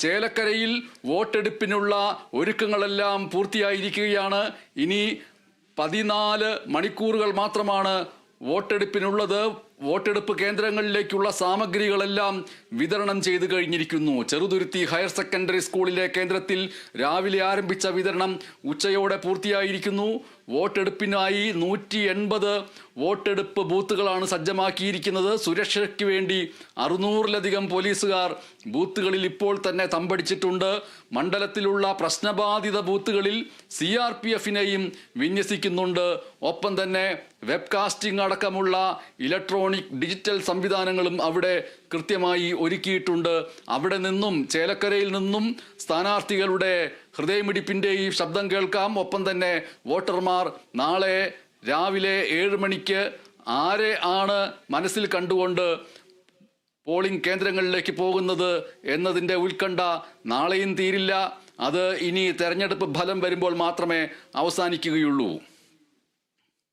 ചേലക്കരയിൽ വോട്ടെടുപ്പിനുള്ള ഒരുക്കങ്ങളെല്ലാം പൂർത്തിയായിരിക്കുകയാണ്. ഇനി പതിനാല് മണിക്കൂറുകൾ മാത്രമാണ് വോട്ടെടുപ്പിനുള്ളത്. വോട്ടെടുപ്പ് കേന്ദ്രങ്ങളിലേക്കുള്ള സാമഗ്രികളെല്ലാം വിതരണം ചെയ്തു കഴിഞ്ഞിരിക്കുന്നു. ചെറുതുരുത്തി ഹയർ സെക്കൻഡറി സ്കൂളിലെ കേന്ദ്രത്തിൽ രാവിലെ ആരംഭിച്ച വിതരണം ഉച്ചയോടെ പൂർത്തിയായിരിക്കുന്നു. വോട്ടെടുപ്പിനായി നൂറ്റി എൺപത് വോട്ടെടുപ്പ് ബൂത്തുകളാണ് സജ്ജമാക്കിയിരിക്കുന്നത്. സുരക്ഷയ്ക്ക് വേണ്ടി അറുന്നൂറിലധികം പോലീസുകാർ ബൂത്തുകളിൽ ഇപ്പോൾ തന്നെ തമ്പടിച്ചിട്ടുണ്ട്. മണ്ഡലത്തിലുള്ള പ്രശ്നബാധിത ബൂത്തുകളിൽ സി ആർ പി എഫിനെയും വിന്യസിക്കുന്നുണ്ട്. ഒപ്പം തന്നെ വെബ്കാസ്റ്റിംഗ് അടക്കമുള്ള ഇലക്ട്രോണിക് ഡിജിറ്റൽ സംവിധാനങ്ങളും അവിടെ കൃത്യമായി ഒരുക്കിയിട്ടുണ്ട്. അവിടെ നിന്നും ചേലക്കരയിൽ നിന്നും സ്ഥാനാർത്ഥികളുടെ ഹൃദയമിടിപ്പിന്റെ ഈ ശബ്ദം കേൾക്കാം. ഒപ്പം തന്നെ വോട്ടർമാർ നാളെ രാവിലെ ഏഴ് മണിക്ക് ആരെ ആണ് മനസ്സിൽ കണ്ടുകൊണ്ട് പോളിംഗ് കേന്ദ്രങ്ങളിലേക്ക് പോകുന്നത് എന്നതിന്റെ ഉത്കണ്ഠ നാളെയും തീരില്ല. അത് ഇനി തെരഞ്ഞെടുപ്പ് ഫലം വരുമ്പോൾ മാത്രമേ അവസാനിക്കുകയുള്ളൂ.